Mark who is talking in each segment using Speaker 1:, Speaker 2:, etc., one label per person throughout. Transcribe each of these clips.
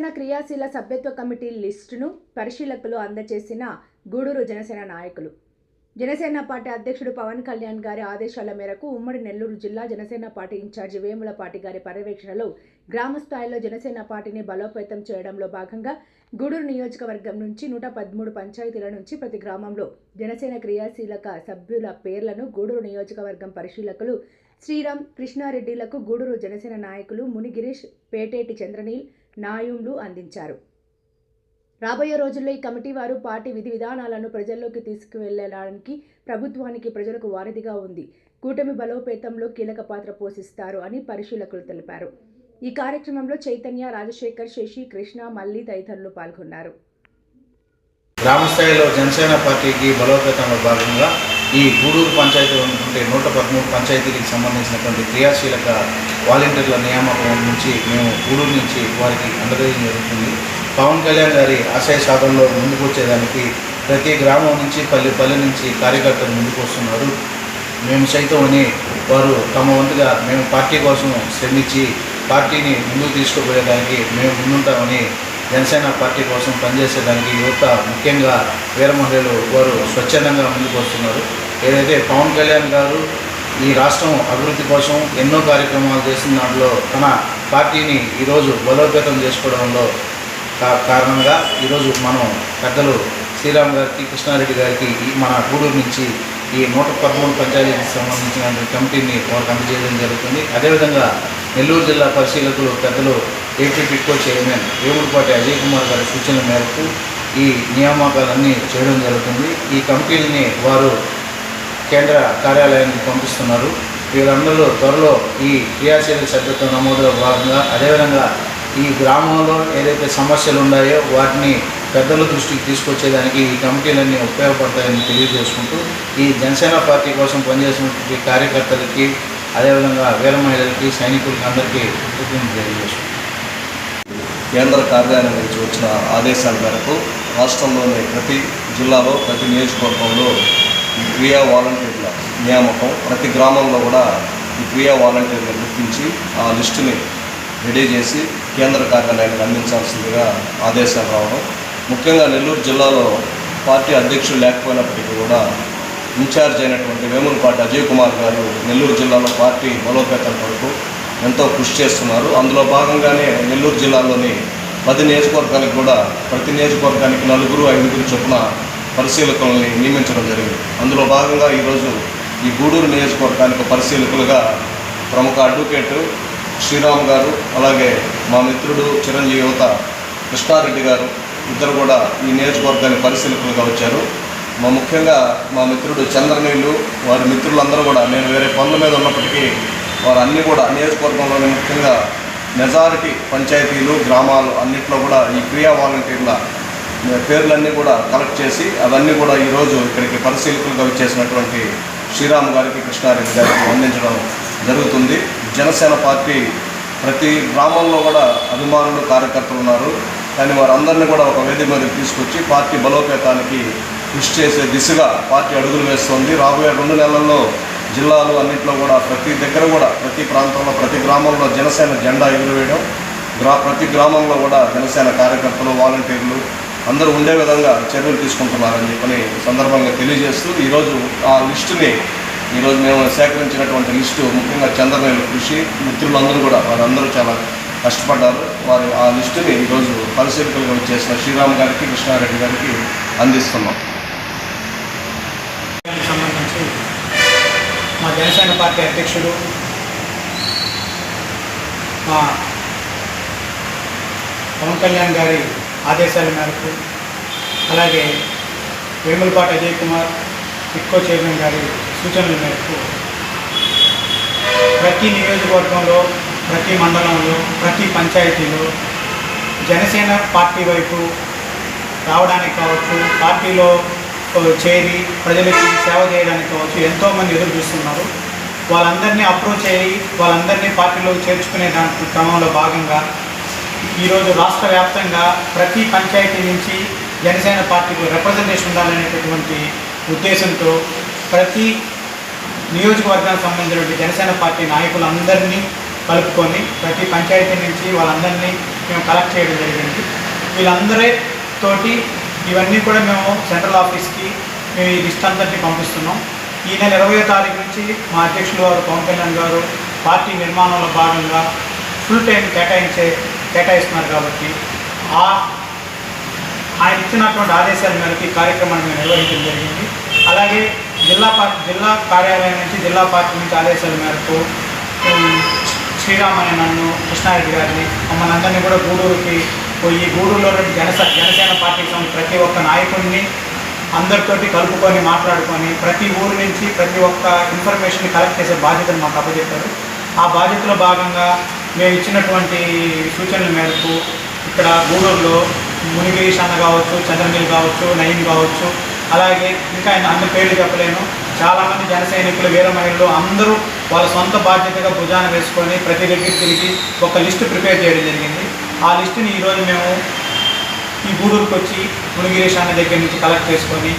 Speaker 1: జనసేన క్రియాశీల సభ్యత్వ కమిటీ లిస్టును పరిశీలకులు అందజేసిన గూడూరు జనసేన నాయకులు. జనసేన పార్టీ అధ్యక్షుడు పవన్ కళ్యాణ్ గారి ఆదేశాల మేరకు ఉమ్మడి నెల్లూరు జిల్లా జనసేన పార్టీ ఇన్ఛార్జి వేములపాటి గారి పర్యవేక్షణలో గ్రామ స్థాయిలో జనసేన పార్టీని బలోపేతం చేయడంలో భాగంగా గూడూరు నియోజకవర్గం నుంచి నూట పదమూడు పంచాయతీల నుంచి ప్రతి గ్రామంలో జనసేన క్రియాశీలక సభ్యుల పేర్లను గూడూరు నియోజకవర్గం పరిశీలకులు శ్రీరామ్ కృష్ణారెడ్డిలకు గూడూరు జనసేన నాయకులు మునిగిరీష్ పేటేటి చంద్రనీల్ నాయుంలు అందించారు. రాబోయే రోజుల్లో ఈ కమిటీ వారు పార్టీ విధి విధానాలను ప్రజల్లోకి తీసుకువెళ్ళడానికి ప్రభుత్వానికి ప్రజలకు వారధిగా ఉంది. కూటమి బలోపేతంలో కీలక పాత్ర పోషిస్తారు అని పరిశీలకులు తెలిపారు. ఈ కార్యక్రమంలో చైతన్య రాజశేఖర్ శశి కృష్ణ మల్లి తదితరులు పాల్గొన్నారు.
Speaker 2: గ్రామస్థాయిలో జనసేన పార్టీకి బలోపేతంలో భాగంగా ఈ గూడూరు పంచాయతీ ఉన్నటువంటి నూట పదమూడు పంచాయతీలకు సంబంధించినటువంటి క్రియాశీలక వాలంటీర్ల నియామకం నుంచి మేము గూడూరు నుంచి వారికి అందజేయడం జరుగుతుంది. పవన్ కళ్యాణ్ గారి ఆశయ సాధనలో ముందుకు వచ్చేదానికి ప్రతి గ్రామం నుంచి పల్లె పల్లె నుంచి కార్యకర్తలు ముందుకు వస్తున్నారు మేము సైతం అని వారు తమ వంతుగా మేము పార్టీ కోసం శ్రమించి పార్టీని ముందుకు తీసుకుపోయేదానికి మేము ముందుంటామని జనసేన పార్టీ కోసం పనిచేసేదానికి యువత ముఖ్యంగా వీరమహిళలు వారు స్వచ్ఛందంగా ముందుకు వస్తున్నారు ఏదైతే పవన్ కళ్యాణ్ గారు ఈ రాష్ట్రం అభివృద్ధి కోసం ఎన్నో కార్యక్రమాలు చేసిన దాంట్లో తన పార్టీని ఈరోజు బలోపేతం చేసుకోవడంలో కారణంగా ఈరోజు మనం పెద్దలు శ్రీరామ్ గారికి కృష్ణారెడ్డి గారికి మన గూడూరు నుంచి ఈ నూట పదమూడు పంచాయతీకి సంబంధించిన కమిటీని వారికి అందజేయడం జరుగుతుంది. అదేవిధంగా నెల్లూరు జిల్లా పరిశీలకులు పెద్దలు ఏపీ పిట్కో చైర్మన్ వేములపాటి అజయ్ కుమార్ గారి సూచన మేరకు ఈ నియామకాలన్నీ చేయడం జరుగుతుంది. ఈ కమిటీలని వారు కేంద్ర కార్యాలయానికి పంపిస్తున్నారు. వీరందరూ త్వరలో ఈ క్రియాశీల సభ్యత్వ నమోదులో భాగంగా అదేవిధంగా ఈ గ్రామంలో ఏదైతే సమస్యలు ఉన్నాయో వాటిని పెద్దల దృష్టికి తీసుకొచ్చేదానికి ఈ కమిటీలన్నీ ఉపయోగపడతాయని తెలియజేసుకుంటూ ఈ జనసేన పార్టీ కోసం పనిచేసినటువంటి కార్యకర్తలకి అదేవిధంగా వీర మహిళలకి సైనికులకి అందరికీ కృతజ్ఞతలు తెలియజేసుకుంటాం
Speaker 3: కేంద్ర కార్యాలయం నుంచి వచ్చిన ఆదేశాల మేరకు రాష్ట్రంలోని ప్రతి జిల్లాలో ప్రతి నియోజకవర్గంలో క్రియా వాలంటీర్ల నియామకం ప్రతి గ్రామంలో కూడా ఈ క్రియా వాలంటీర్లను గుర్తించి ఆ లిస్టుని రెడీ చేసి కేంద్ర కార్యాలయానికి అందించాల్సిందిగా ఆదేశాలు రావడం. ముఖ్యంగా నెల్లూరు జిల్లాలో పార్టీ అధ్యక్షులు లేకపోయినప్పటికీ కూడా ఇన్ఛార్జ్ అయినటువంటి వేములపాటి అజయ్ కుమార్ గారు నెల్లూరు జిల్లాలో పార్టీ బలోపేతం కొరకు ఎంతో కృషి చేస్తున్నారు. అందులో భాగంగానే నెల్లూరు జిల్లాలోని పది నియోజకవర్గానికి కూడా ప్రతి నియోజకవర్గానికి నలుగురు ఐదుగురు చొప్పున పరిశీలకులని నియమించడం జరిగింది. అందులో భాగంగా ఈరోజు ఈ గూడూరు నియోజకవర్గానికి పరిశీలకులుగా ప్రముఖ అడ్వకేటు శ్రీరామ్ గారు అలాగే మా మిత్రుడు చిరంజీవి యువత కృష్ణారెడ్డి గారు ఇద్దరు కూడా ఈ నియోజకవర్గానికి పరిశీలకులుగా వచ్చారు. మా ముఖ్యంగా మా మిత్రుడు చంద్రనీళ్ళు వారి మిత్రులందరూ కూడా నేను వేరే పనుల మీద ఉన్నప్పటికీ వారు అన్నీ కూడా నియోజకవర్గంలోని ముఖ్యంగా మెజారిటీ పంచాయతీలు గ్రామాలు అన్నింటిలో కూడా ఈ క్రియా వాలంటీర్ల పేర్లన్నీ కూడా కలెక్ట్ చేసి అవన్నీ కూడా ఈరోజు ఇక్కడికి పరిశీలకులుగా వచ్చేసినటువంటి శ్రీరామ్ గారికి కృష్ణారెడ్డి గారికి అందించడం జరుగుతుంది. జనసేన పార్టీ ప్రతి గ్రామంలో కూడా అభిమానులు కార్యకర్తలు ఉన్నారు. కానీ వారందరినీ కూడా ఒక వేదిక మీదకి తీసుకొచ్చి పార్టీ బలోపేతానికి కృషి చేసే దిశగా పార్టీ అడుగులు వేస్తోంది. రాబోయే రెండు నెలల్లో జిల్లాలు అన్నింటిలో కూడా ప్రతి దగ్గర కూడా ప్రతి ప్రాంతంలో ప్రతి గ్రామంలో జనసేన జెండా ఎగురవేయడం గ్రా ప్రతి గ్రామంలో కూడా జనసేన కార్యకర్తలు వాలంటీర్లు అందరూ ఉండే విధంగా చర్యలు తీసుకుంటున్నారని చెప్పని సందర్భంగా తెలియజేస్తూ ఈరోజు ఆ లిస్టుని ఈరోజు మేము సేకరించినటువంటి లిస్టు ముఖ్యంగా చంద్రనేలు కృషి మిత్రులందరూ కూడా వారందరూ చాలా కష్టపడ్డారు. వారు ఆ లిస్టుని ఈరోజు పరిశీలకులుగా చేసిన శ్రీరామ్ గారికి కృష్ణారెడ్డి గారికి అందిస్తున్నాం.
Speaker 4: సంబంధించి మా జనసేన పార్టీ అధ్యక్షుడు మా పవన్ కళ్యాణ్ గారి ఆదేశాల మేరకు. అలాగే వేములపాటి అజయ్ కుమార్ ఇక్కో చైర్మన్ గారి సూచనల మేరకు ప్రతి నియోజకవర్గంలో ప్రతి మండలంలో ప్రతి పంచాయతీలో జనసేన పార్టీ వైపు రావడానికి కావచ్చు పార్టీలో చేరి ప్రజలకి సేవ చేయడానికి కావచ్చు ఎంతోమంది ఎదురు చూస్తున్నారు. వాళ్ళందరినీ అప్రోచ్ అయ్యి వాళ్ళందరినీ పార్టీలో చేర్చుకునే దాని క్రమంలో భాగంగా ఈరోజు రాష్ట్ర వ్యాప్తంగా ప్రతి పంచాయతీ నుంచి జనసేన పార్టీకి రిప్రజెంటేషన్ ఉండాలనేటటువంటి ఉద్దేశంతో ప్రతి నియోజకవర్గానికి సంబంధించినటువంటి జనసేన పార్టీ నాయకులందరినీ కలుపుకొని ప్రతి పంచాయతీ నుంచి వాళ్ళందరినీ మేము కలెక్ట్ చేయడం జరిగింది. వీళ్ళందరి తోటి ఇవన్నీ కూడా మేము సెంట్రల్ ఆఫీస్కి మేము ఈ లిస్ట్ అందరినీ పంపిస్తున్నాం. ఈ నెల ఇరవై తారీఖు నుంచి మా అధ్యక్షులు గారు పవన్ కళ్యాణ్ గారు పార్టీ నిర్మాణంలో భాగంగా ఫుల్ టైం కేటాయించే కేటాయిస్తున్నారు కాబట్టి ఆ ఆయన ఇచ్చినటువంటి ఆదేశాల మేరకు ఈ కార్యక్రమాన్ని మేము నిర్వహించడం జరిగింది. అలాగే జిల్లా పార్టీ జిల్లా కార్యాలయం నుంచి జిల్లా పార్టీ నుంచి ఆదేశాల మేరకు శ్రీరామ్ అనే నన్ను కృష్ణారెడ్డి గారిని మమ్మల్ని అందరినీ కూడా గూడూరుకి పోయి గూడూరులో జనస జనసేన పార్టీకి సంబంధించిన ప్రతి ఒక్క నాయకుడిని అందరితోటి కలుపుకొని మాట్లాడుకొని ప్రతి ఊరు నుంచి ప్రతి ఒక్క ఇన్ఫర్మేషన్ కలెక్ట్ చేసే బాధ్యతను మాకు అప్పచెప్పారు. ఆ బాధ్యతలో భాగంగా మేము ఇచ్చినటువంటి సూచనల మేరకు ఇక్కడ గూడూరులో మునిగిరీష్ అన్న కావచ్చు చంద్రనీల్ కావచ్చు నయీం కావచ్చు అలాగే ఇంకా ఆయన అన్ని పేర్లు చెప్పలేను. చాలామంది జన సైనికులు వీర మహిళలు అందరూ వాళ్ళ సొంత బాధ్యతగా భుజాన వేసుకొని ప్రతి దగ్గర తిరిగి ఒక లిస్టు ప్రిపేర్ చేయడం జరిగింది. ఆ లిస్టుని ఈరోజు మేము ఈ గూడూరుకు వచ్చి మునిగిరీష్ అన్న దగ్గర నుంచి కలెక్ట్ చేసుకొని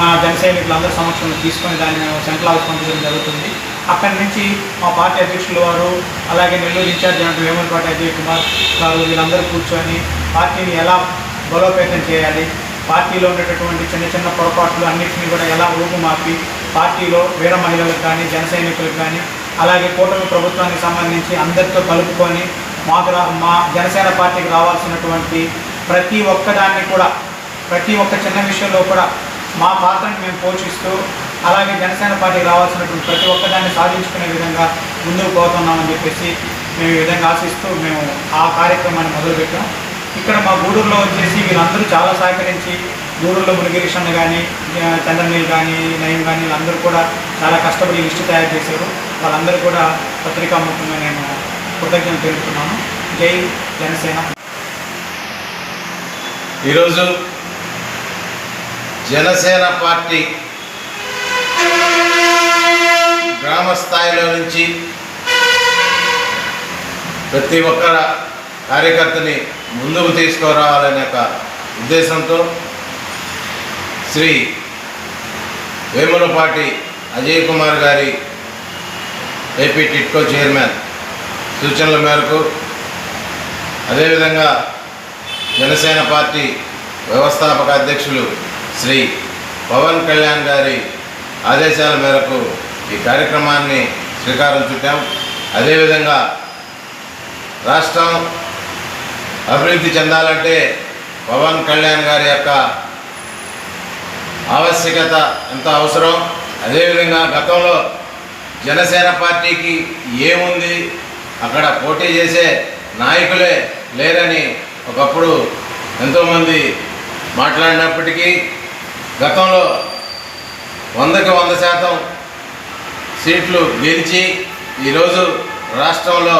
Speaker 4: మా జన సైనికులందరి సమక్షంలో తీసుకొని దాన్ని మేము సెంట్రల్ హౌస్ పంపించడం జరుగుతుంది. అక్కడి నుంచి మా పార్టీ అధ్యక్షులు వారు అలాగే నెల్లూరు ఇన్ఛార్జ్ అయినటువంటి వేమలపాటి అజయ్ కుమార్ గారు వీళ్ళందరూ కూర్చొని పార్టీని ఎలా బలోపేతం చేయాలి పార్టీలో ఉండేటటువంటి చిన్న చిన్న పొరపాట్లు అన్నింటినీ కూడా ఎలా రూపుమాపి పార్టీలో వీర మహిళలకు కానీ జన సైనికులకు కానీ అలాగే కూటమి ప్రభుత్వానికి సంబంధించి అందరితో కలుపుకొని మాకు మా జనసేన పార్టీకి రావాల్సినటువంటి ప్రతి ఒక్కదాన్ని కూడా ప్రతి ఒక్క చిన్న విషయంలో కూడా మా పాత్రని మేము పోషిస్తూ అలాగే జనసేన పార్టీ రావాల్సినటువంటి ప్రతి ఒక్కదాన్ని సాధించుకునే విధంగా ముందుకు పోతున్నామని చెప్పేసి మేము ఈ విధంగా ఆశిస్తూ మేము ఆ కార్యక్రమాన్ని మొదలుపెట్టాం. ఇక్కడ మా గూడూరులో వచ్చేసి వీళ్ళందరూ చాలా సహకరించి గూడూరులో మునిగిరీష్ అన్న కానీ చంద్రనీల్ కానీ నయం కానీ వీళ్ళందరూ కూడా చాలా కష్టపడి లిస్టు తయారు చేశారు. వాళ్ళందరూ కూడా పత్రికాముఖంగా నేను కృతజ్ఞతలు తెలుపుతున్నాను. జై జనసేన.
Speaker 5: ఈరోజు జనసేన పార్టీ గ్రామ స్థాయిలో నుంచి ప్రతి ఒక్కర కార్యకర్తని ముందుకు తీసుకురావాలనే ఒక ఉద్దేశంతో శ్రీ వేములపాటి అజయ్ కుమార్ గారి ఏపీ టిట్కో చైర్మన్ సూచనల మేరకు అదేవిధంగా జనసేన పార్టీ వ్యవస్థాపక అధ్యక్షులు శ్రీ పవన్ కళ్యాణ్ గారి ఆదేశాల మేరకు ఈ కార్యక్రమాన్ని శ్రీకారం చుట్టాం. అదేవిధంగా రాష్ట్రం అభివృద్ధి చెందాలంటే పవన్ కళ్యాణ్ గారి యొక్క ఆవశ్యకత ఎంత అవసరం? అదేవిధంగా గతంలో జనసేన పార్టీకి ఏముంది? అక్కడ పోటీ చేసే నాయకులే లేరని ఒకప్పుడు ఎంతోమంది మాట్లాడినప్పటికీ గతంలో వందకి వంద శాతం సీట్లు గెలిచి ఈరోజు రాష్ట్రంలో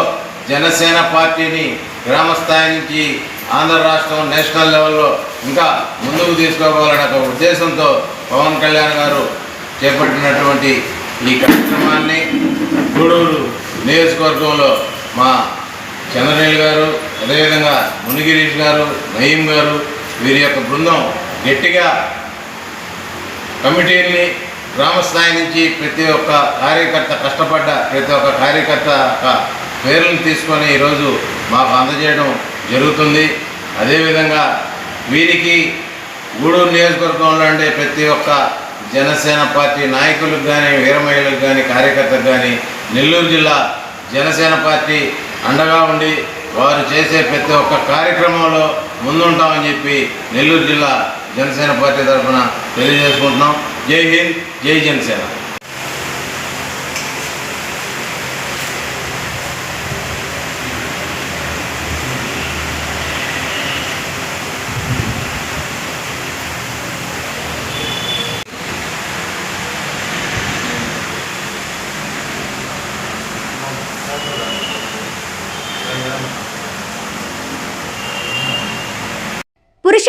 Speaker 5: జనసేన పార్టీని గ్రామ స్థాయి నుంచి ఆంధ్ర రాష్ట్రం నేషనల్ లెవెల్లో ఇంకా ముందుకు తీసుకోవాలనే ఒక ఉద్దేశంతో పవన్ కళ్యాణ్ గారు చేపట్టినటువంటి ఈ కార్యక్రమాన్ని గూడూరు నియోజకవర్గంలో మా చంద్రనీల్ గారు అదేవిధంగా మునిగిరీష్ గారు నయీం గారు వీరి యొక్క బృందం గట్టిగా కమిటీని గ్రామ స్థాయి నుంచి ప్రతి ఒక్క కార్యకర్త కష్టపడ్డ ప్రతి ఒక్క కార్యకర్త యొక్క పేర్లను తీసుకొని ఈరోజు మాకు అందజేయడం జరుగుతుంది. అదేవిధంగా వీరికి గూడూరు నియోజకవర్గంలో ఉండే ప్రతి ఒక్క జనసేన పార్టీ నాయకులకు కానీ వీరమహిళలకు కానీ కార్యకర్తలకు కానీ నెల్లూరు జిల్లా జనసేన పార్టీ అండగా ఉండి వారు చేసే ప్రతి ఒక్క కార్యక్రమంలో ముందుంటామని చెప్పి నెల్లూరు జిల్లా జనసేన పార్టీ తరఫున తెలియజేసుకుంటున్నాం. జై హింద్ జై జనసేన
Speaker 6: పురుష